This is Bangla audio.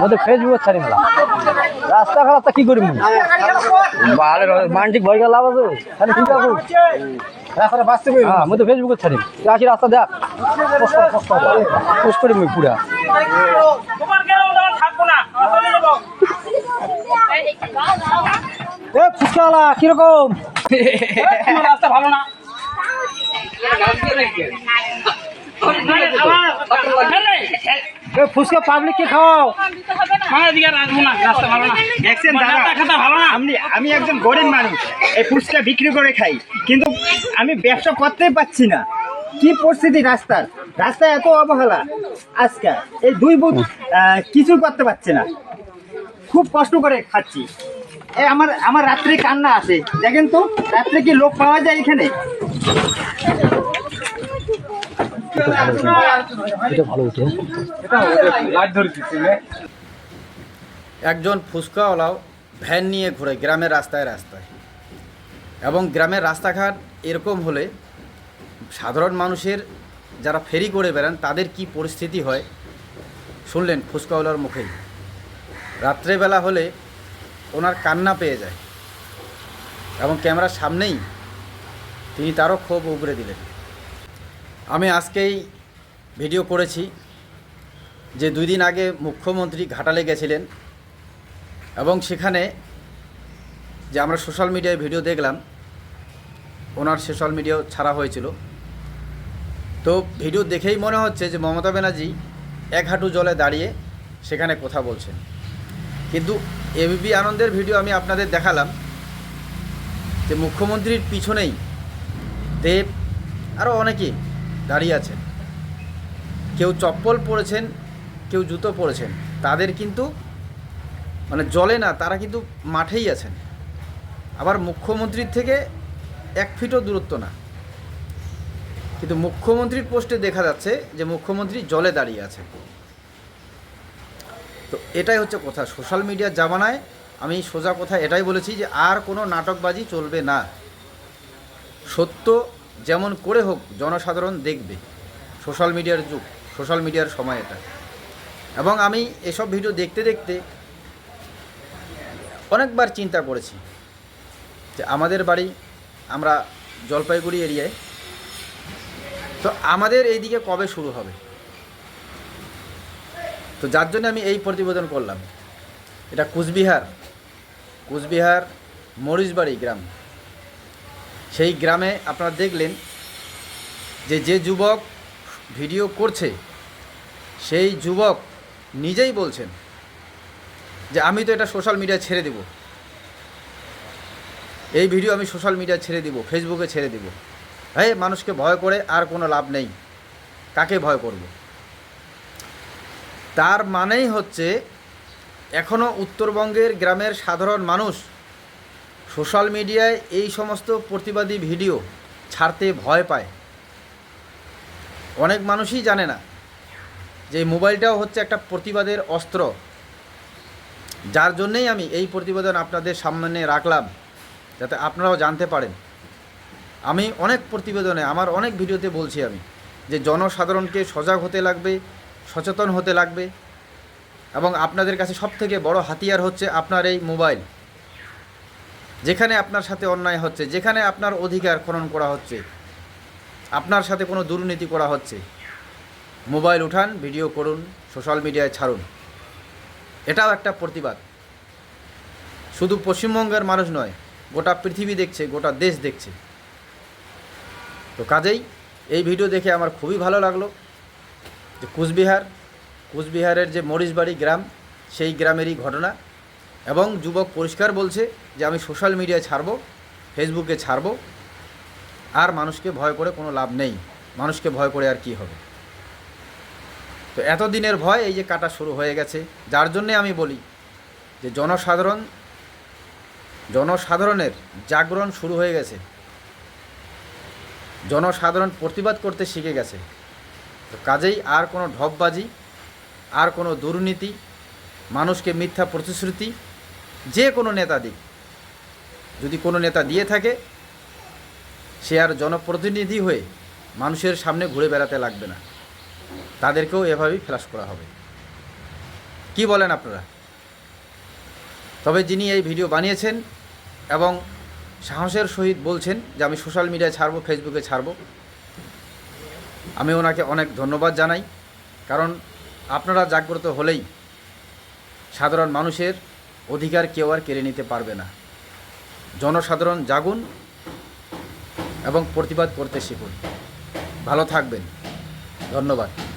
মধ্যে ফেসবুকে ছাড়ি মেলা রাস্তা খারাপ তা কি করি বালে মানসিক ভয় লাভ আছে তাহলে ঠিক আছে রাস্তাটা বাঁচতে পারি হ্যাঁ মধ্যে ফেসবুকে ছাড়ি আসি রাস্তা দেখ পোস্ট করি পুরা এ ফুচকাওয়ালা কীরকম রাস্তা ভালো না ফুচকা পাবলিক কে খাওয়াও? এদিকে রাখব না রাস্তা দেখছেন দাদা রাস্তা খাতা ভালো না? আমি আমি একজন গরিব মানুষ এই ফুচকা বিক্রি করে খাই। কিন্তু আমি ব্যবসা করতেই পারছি না। কি পরিস্থিতি রাস্তার? রাস্তায় এত অবহেলা। আজকে এই দুই বুধ কিছু করতে পারছে না। খুব কষ্ট করে খাচ্ছি। এ আমার আমার রাত্রে কান্না আসে। দেখেন তো রাত্রে কি লোক পাওয়া যায় এখানে? এটা ভালো হচ্ছে একজন ফুচকাওয়ালাও ভ্যান নিয়ে ঘুরে গ্রামের রাস্তায় রাস্তায়। এবং গ্রামের রাস্তাঘাট এরকম হলে সাধারণ মানুষের যারা ফেরি করে বেড়ান তাদের কি পরিস্থিতি হয়? শুনলেন ফুচকাওয়ালার মুখেই। রাত্রেবেলা হলে ওনার কান্না পেয়ে যায়। এবং ক্যামেরার সামনেই তিনি তারও ক্ষোভ উগরে দিলেন। আমি আজকেই ভিডিও করেছি যে দুই দিন আগে মুখ্যমন্ত্রী ঘাটালে গেছিলেন এবং সেখানে যে আমরা সোশ্যাল মিডিয়ায় ভিডিও দেখলাম, ওনার সোশ্যাল মিডিয়া ছাড়া হয়েছিল। তো ভিডিও দেখেই মনে হচ্ছে যে মমতা ব্যানার্জি এক হাঁটু জলে দাঁড়িয়ে সেখানে কথা বলছেন। কিন্তু এবিপি আনন্দের ভিডিও আমি আপনাদের দেখালাম যে মুখ্যমন্ত্রীর পিছনেই দেব আরও অনেকেই দাঁড়িয়ে আছেন। কেউ চপ্পল পরেছেন, কেউ জুতো পরেছেন, তাদের কিন্তু মানে জলে না, তারা কিন্তু মাঠেই আছেন। আবার মুখ্যমন্ত্রীর থেকে এক ফিটও দূরত্ব না। কিন্তু মুখ্যমন্ত্রীর পোস্টে দেখা যাচ্ছে যে মুখ্যমন্ত্রী জলে দাঁড়িয়ে আছে তো এটাই হচ্ছে কথা। সোশ্যাল মিডিয়ার জামানায় আমি সোজা কথা এটাই বলেছি যে আর কোনো নাটকবাজি চলবে না। সত্য যেমন করে হোক জনসাধারণ দেখবে। সোশ্যাল মিডিয়ার যুগ, সোশ্যাল মিডিয়ার সময় এটা। এবং আমি এসব ভিডিও দেখতে দেখতে অনেকবার চিন্তা করেছি যে আমাদের বাড়ি আমরা জলপাইগুড়ি এরিয়ায়, তো আমাদের এই দিকে কবে শুরু হবে? তো যার জন্য আমি এই প্রতিবেদন করলাম। এটা কুচবিহার কুচবিহার মরিচবাড়ি গ্রাম। সেই গ্রামে আপনারা দেখলেন যে যে যুবক ভিডিও করছে, সেই যুবক নিজেই বলছেন যে আমি তো এটা সোশ্যাল মিডিয়ায় ছেড়ে দেব। এই ভিডিও আমি সোশ্যাল মিডিয়ায় ছেড়ে দিব ফেসবুকে ছেড়ে দিব। হ্যাঁ মানুষকে ভয় করে আর কোনো লাভ নেই। কাকে ভয় করব? তার মানেই হচ্ছে এখনও উত্তরবঙ্গের গ্রামের সাধারণ মানুষ সোশ্যাল মিডিয়ায় এই সমস্ত প্রতিবাদী ভিডিও ছাড়তে ভয় পায়। অনেক মানুষই জানে না যে মোবাইলটাও হচ্ছে একটা প্রতিবাদের অস্ত্র। যার জন্যেই আমি এই প্রতিবেদন আপনাদের সামনে রাখলাম, যাতে আপনারাও জানতে পারেন। আমি অনেক প্রতিবেদনে, আমার অনেক ভিডিওতে বলছি আমি যে জনসাধারণকে সজাগ হতে লাগবে, সচেতন হতে লাগবে এবং আপনাদের কাছে সবথেকে বড় হাতিয়ার হচ্ছে আপনার এই মোবাইল। যেখানে আপনার সাথে অন্যায় হচ্ছে, যেখানে আপনার অধিকার খনন করা হচ্ছে, আপনার সাথে কোনো দুর্নীতি করা হচ্ছে, মোবাইল উঠান, ভিডিও করুন, সোশ্যাল মিডিয়ায় ছাড়ুন। এটাও একটা প্রতিবাদ। শুধু পশ্চিমবঙ্গের মানুষ নয়, গোটা পৃথিবী দেখছে, গোটা দেশ দেখছে। তো কাজেই এই ভিডিও দেখে আমার খুবই ভালো লাগল যে কুচবিহার, কুচবিহারের যে মরিচবাড়ি গ্রাম, সেই গ্রামেরই ঘটনা। এবং যুবক পরিষ্কার বলছে যে আমি সোশ্যাল মিডিয়ায় ছাড়বো, ফেসবুকে ছাড়বো, আর মানুষকে ভয় করে কোনো লাভ নেই। মানুষকে ভয় করে আর কি হবে? তো এতদিনের ভয় এই যে কাটা শুরু হয়ে গেছে। যার জন্যে আমি বলি যে জনসাধারণ, জনসাধারণের জাগরণ শুরু হয়ে গেছে। জনসাধারণ প্রতিবাদ করতে শিখে গেছে। তো কাজেই আর কোনো ঢপবাজি আর কোনো দুর্নীতি, মানুষকে মিথ্যা প্রতিশ্রুতি যে কোনো নেতা দিক। যদি কোনো নেতা দিয়ে থাকে, সে আর জনপ্রতিনিধি হয়ে মানুষের সামনে ঘুরে বেড়াতে লাগবে না। তাদেরকেও এভাবেই ফ্ল্যাশ করা হবে। কি বলেন আপনারা? তবে যিনি এই ভিডিও বানিয়েছেন এবং সাহসের সহিত বলছেন যে আমি সোশ্যাল মিডিয়ায় ছাড়বো, ফেসবুকে ছাড়বো, আমি ওনাকে অনেক ধন্যবাদ জানাই। কারণ আপনারা জাগ্রত হলেই সাধারণ মানুষের অধিকার কেউ আর কেড়ে নিতে পারবে না। জনসাধারণ জাগুন এবং প্রতিবাদ করতে শিখুন। ভালো থাকবেন। ধন্যবাদ।